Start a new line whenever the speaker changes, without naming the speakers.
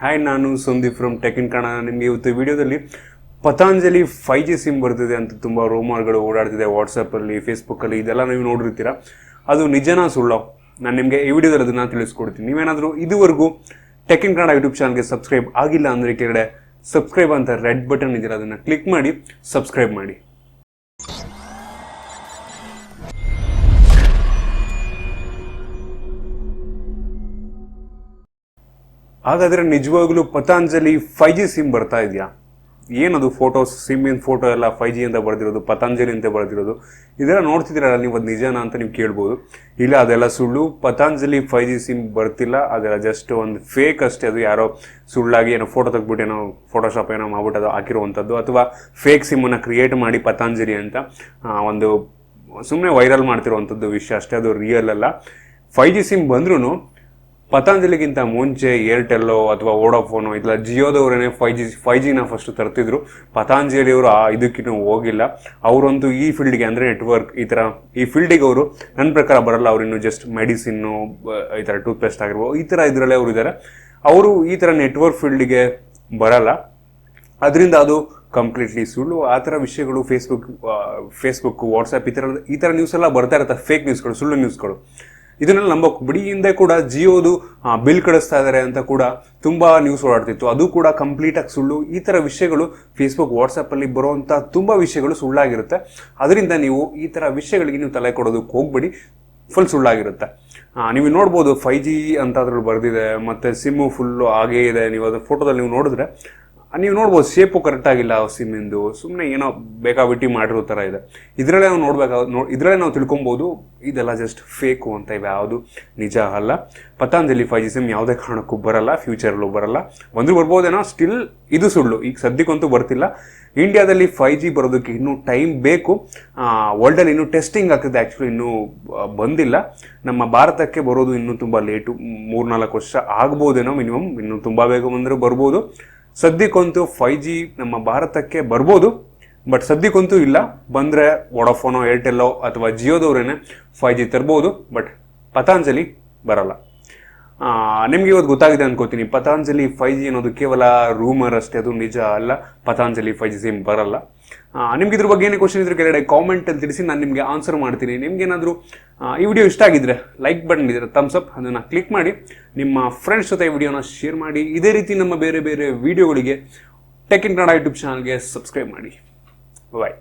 Hi ನಾನು Sandeep from tech in Kannada ನಿಮಗೆ ಇವತ್ತು ವಿಡಿಯೋದಲ್ಲಿ ಪತಾಂಜಲಿ ಫೈ ಜಿ ಸಿಮ್ ಬರ್ತಿದೆ ಅಂತ ತುಂಬ ರೂಮರ್ಗಳು ಓಡಾಡ್ತಿದೆ. ವಾಟ್ಸಪ್ಪಲ್ಲಿ ಫೇಸ್ಬುಕ್ಕಲ್ಲಿ ಇದೆಲ್ಲ ನೀವು ನೋಡಿರ್ತೀರ. ಅದು ನಿಜನಾ ಸುಳ್ಳು? ನಾನು ನಿಮಗೆ ಈ ವಿಡಿಯೋದಲ್ಲಿ ಅದನ್ನು ತಿಳಿಸ್ಕೊಡ್ತೀನಿ. ನೀವೇನಾದರೂ ಇದುವರೆಗೂ ಟೆಕ್ ಇನ್ ಕನ್ನಡ ಯೂಟ್ಯೂಬ್ ಚಾನಲ್ಗೆ ಸಬ್ಸ್ಕ್ರೈಬ್ ಆಗಿಲ್ಲ ಅಂದರೆ ಕೆಳಗಡೆ ಸಬ್ಸ್ಕ್ರೈಬ್ ಅಂತ ರೆಡ್ ಬಟನ್ ಇದೆಯಲ್ಲ ಅದನ್ನು ಕ್ಲಿಕ್ ಮಾಡಿ ಸಬ್ಸ್ಕ್ರೈಬ್ ಮಾಡಿ. ಹಾಗಾದ್ರೆ ನಿಜವಾಗ್ಲೂ ಪತಾಂಜಲಿ ಫೈ ಜಿ ಸಿಮ್ ಬರ್ತಾ ಇದೆಯಾ? ಏನದು ಫೋಟೋಸ್ ಸಿಮ್ಮಿನ ಫೋಟೋ ಎಲ್ಲ ಫೈ ಜಿ ಅಂತ ಬರ್ದಿರೋದು, ಪತಾಂಜಲಿ ಅಂತ ಬರೆದಿರೋದು? ಇದೆಲ್ಲ ನೋಡ್ತಿದ್ದೀರಲ್ಲ, ನೀವು ಅದು ನಿಜನಾ ಅಂತ ನೀವು ಕೇಳ್ಬೋದು. ಇಲ್ಲ, ಅದೆಲ್ಲ ಸುಳ್ಳು. ಪತಾಂಜಲಿ ಫೈ ಜಿ ಸಿಮ್ ಬರ್ತಿಲ್ಲ. ಅದೆಲ್ಲ ಜಸ್ಟ್ ಒಂದು ಫೇಕ್ ಅಷ್ಟೇ. ಅದು ಯಾರೋ ಸುಳ್ಳಾಗಿ ಏನೋ ಫೋಟೋ ತೆಗ್ಬಿಟ್ಟು ಏನೋ ಫೋಟೋಶಾಪ್ ಏನೋ ಮಾಡ್ಬಿಟ್ಟು ಅದು ಹಾಕಿರುವಂಥದ್ದು. ಅಥವಾ ಫೇಕ್ ಸಿಮ್ಮನ್ನು ಕ್ರಿಯೇಟ್ ಮಾಡಿ ಪತಾಂಜಲಿ ಅಂತ ಒಂದು ಸುಮ್ಮನೆ ವೈರಲ್ ಮಾಡ್ತಿರುವಂಥದ್ದು ವಿಷಯ ಅಷ್ಟೇ. ಅದು ರಿಯಲ್ ಅಲ್ಲ. ಫೈ ಜಿ ಸಿಮ್ ಬಂದ್ರೂ ಪತಾಂಜಲಿಗಿಂತ ಮುಂಚೆ ಏರ್ಟೆಲ್ಲೋ ಅಥವಾ ವೋಡಾಫೋನೋ, ಇಲ್ಲ ಜಿಯೋದವರೇನೆ ಫೈ ಜಿ ಫೈ ಜಿನ ಫಸ್ಟ್ ತರ್ತಿದ್ರು. ಪತಾಂಜಲಿಯವರು ಆ ಇದಕ್ಕಿನ್ನೂ ಹೋಗಿಲ್ಲ. ಅವರಂತೂ ಈ ಫೀಲ್ಡ್ಗೆ ಅಂದರೆ ನೆಟ್ವರ್ಕ್ ಈ ಥರ ಈ ಫೀಲ್ಡಿಗೆ ಅವರು ನನ್ನ ಪ್ರಕಾರ ಬರಲ್ಲ. ಅವ್ರು ಇನ್ನು ಜಸ್ಟ್ ಮೆಡಿಸಿನ್ನು ಈ ಥರ ಟೂತ್ ಪೇಸ್ಟ್ ಆಗಿರ್ಬೋದು, ಈ ಥರ ಇದರಲ್ಲೇ ಅವರು ಇದ್ದಾರೆ ಅವರು ಈ ಥರ ನೆಟ್ವರ್ಕ್ ಫೀಲ್ಡಿಗೆ ಬರಲ್ಲ. ಅದರಿಂದ ಅದು ಕಂಪ್ಲೀಟ್ಲಿ ಸುಳ್ಳು. ಆ ಥರ ವಿಷಯಗಳು ಫೇಸ್ಬುಕ್ ಫೇಸ್ಬುಕ್ ವಾಟ್ಸಪ್ ಈ ಥರ ಈ ಥರ ನ್ಯೂಸ್ ಎಲ್ಲ ಬರ್ತಾ ಇರುತ್ತೆ. ಫೇಕ್ ನ್ಯೂಸ್ಗಳು ಸುಳ್ಳು ನ್ಯೂಸ್ಗಳು ಇದನ್ನೆಲ್ಲ ನಂಬಕ್ ಬಿಡಿ. ಹಿಂದೆ ಕೂಡ ಜಿಯೋದು ಬಿಲ್ ಕಳಿಸ್ತಾ ಇದ್ದಾರೆ ಅಂತ ಕೂಡ ತುಂಬಾ ನ್ಯೂಸ್ ಓಡಾಡ್ತಿತ್ತು. ಅದು ಕೂಡ ಕಂಪ್ಲೀಟ್ ಆಗಿ ಸುಳ್ಳು. ಈ ಥರ ವಿಷಯಗಳು ಫೇಸ್ಬುಕ್ ವಾಟ್ಸಪ್ಪಲ್ಲಿ ಬರುವಂಥ ತುಂಬ ವಿಷಯಗಳು ಸುಳ್ಳಾಗಿರುತ್ತೆ. ಅದರಿಂದ ನೀವು ಈ ಥರ ವಿಷಯಗಳಿಗೆ ನೀವು ತಲೆ ಕೊಡೋದಕ್ಕೆ ಹೋಗ್ಬೇಡಿ. ಫುಲ್ ಸುಳ್ಳಾಗಿರುತ್ತೆ. ನೀವು ನೋಡ್ಬೋದು ಫೈ ಜಿ ಅಂತ ಅದ್ರಲ್ಲಿ ಬರೆದಿದೆ, ಮತ್ತು ಸಿಮ್ಮು ಫುಲ್ಲು ಹಾಗೇ ಇದೆ. ನೀವು ಅದ್ರ ಫೋಟೋದಲ್ಲಿ ನೀವು ನೋಡಿದ್ರೆ ನೀವು ನೋಡ್ಬೋದು ಶೇಪು ಕರೆಕ್ಟ್ ಆಗಿಲ್ಲ ಆ ಸಿಮ್ಮಿಂದು ಸುಮ್ಮನೆ ಏನೋ ಬೇಕಾಬಿಟ್ಟಿ ಮಾಡಿರೋ ಥರ ಇದೆ. ಇದರಲ್ಲೇ ನಾವು ನೋಡ್ಬೇಕಾಗ ನೋ ಇದರಲ್ಲೇ ನಾವು ತಿಳ್ಕೊಬೋದು, ಇದೆಲ್ಲ ಜಸ್ಟ್ ಫೇಕು ಅಂತ ಇವೆ ಯಾವುದು ನಿಜ ಅಲ್ಲ. ಪತಾಂಜಲಿ ಫೈ ಜಿ ಸಿಮ್ ಯಾವುದೇ ಕಾರಣಕ್ಕೂ ಬರಲ್ಲ ಫ್ಯೂಚರಲ್ಲೂ ಬರಲ್ಲ. ಒಂದು ಬರ್ಬೋದೇನೋ ಸ್ಟಿಲ್ ಇದು ಸುಳ್ಳು. ಈಗ ಸದ್ಯಕ್ಕಂತೂ ಬರ್ತಿಲ್ಲ. ಇಂಡಿಯಾದಲ್ಲಿ ಫೈ ಜಿ ಬರೋದಕ್ಕೆ ಇನ್ನೂ ಟೈಮ್ ಬೇಕು. ವರ್ಲ್ಡಲ್ಲಿ ಇನ್ನೂ ಟೆಸ್ಟಿಂಗ್ ಆಗ್ತದೆ ಆ್ಯಕ್ಚುಲಿ ಇನ್ನೂ ಬಂದಿಲ್ಲ. ನಮ್ಮ ಭಾರತಕ್ಕೆ ಬರೋದು ಇನ್ನೂ ತುಂಬ ಲೇಟು ಮೂರ್ನಾಲ್ಕು ವರ್ಷ ಆಗ್ಬೋದೇನೋ ಮಿನಿಮಮ್ ಇನ್ನೂ ತುಂಬ ಬೇಗ ಬಂದರೂ ಬರ್ಬೋದು. ಸದ್ಯಕ್ಕಂತೂ ಫೈ ಜಿ ನಮ್ಮ ಭಾರತಕ್ಕೆ ಬರ್ಬೋದು ಬಟ್ ಸದ್ಯಕ್ಕಂತೂ ಇಲ್ಲ. ಬಂದರೆ ವೊಡಾಫೋನೋ ಏರ್ಟೆಲ್ಲೋ ಅಥವಾ ಜಿಯೋದವ್ರೇನೆ ಫೈ ಜಿ ತರ್ಬೋದು ಬಟ್ ಪತಾಂಜಲಿ ಬರಲ್ಲ. ನಿಮಗೆ ಇವತ್ತು ಗೊತ್ತಾಗಿದೆ ಅನ್ಕೋತೀನಿ. ಪತಾಂಜಲಿ ಫೈ ಜಿ ಅನ್ನೋದು ಕೇವಲ ರೂಮರ್ ಅಷ್ಟೇ, ಅದು ನಿಜ ಅಲ್ಲ. ಪತಾಂಜಲಿ ಫೈ ಜಿ ಸಿಮ್ ಬರಲ್ಲ. ನಿಮ್ಗೆ ಇದ್ರ ಬಗ್ಗೆ ಏನೇ ಕ್ವಶನ್ ಇದ್ರೆ ಕೆಳಗಡೆ ಕಾಮೆಂಟ್ ಅಲ್ಲಿ ತಿಳಿಸಿ ನಾನು ನಿಮಗೆ ಆನ್ಸರ್ ಮಾಡ್ತೀನಿ. ನಿಮ್ಗೆ ಏನಾದರೂ ಈ ವಿಡಿಯೋ ಇಷ್ಟ ಆಗಿದ್ರೆ ಲೈಕ್ ಬಟನ್ ಇದ್ರೆ ಥಮ್ಸ್ ಅಪ್ ಅದನ್ನು ಕ್ಲಿಕ್ ಮಾಡಿ, ನಿಮ್ಮ ಫ್ರೆಂಡ್ಸ್ ಜೊತೆ ವಿಡಿಯೋನ ಶೇರ್ ಮಾಡಿ. ಇದೇ ರೀತಿ ನಮ್ಮ ಬೇರೆ ಬೇರೆ ವಿಡಿಯೋಗಳಿಗೆ ಟೆಕ್ ಇನ್ ಕನ್ನಡ ಯೂಟ್ಯೂಬ್ ಚಾನಲ್ಗೆ ಸಬ್ಸ್ಕ್ರೈಬ್ ಮಾಡಿ. ಬಾಯ್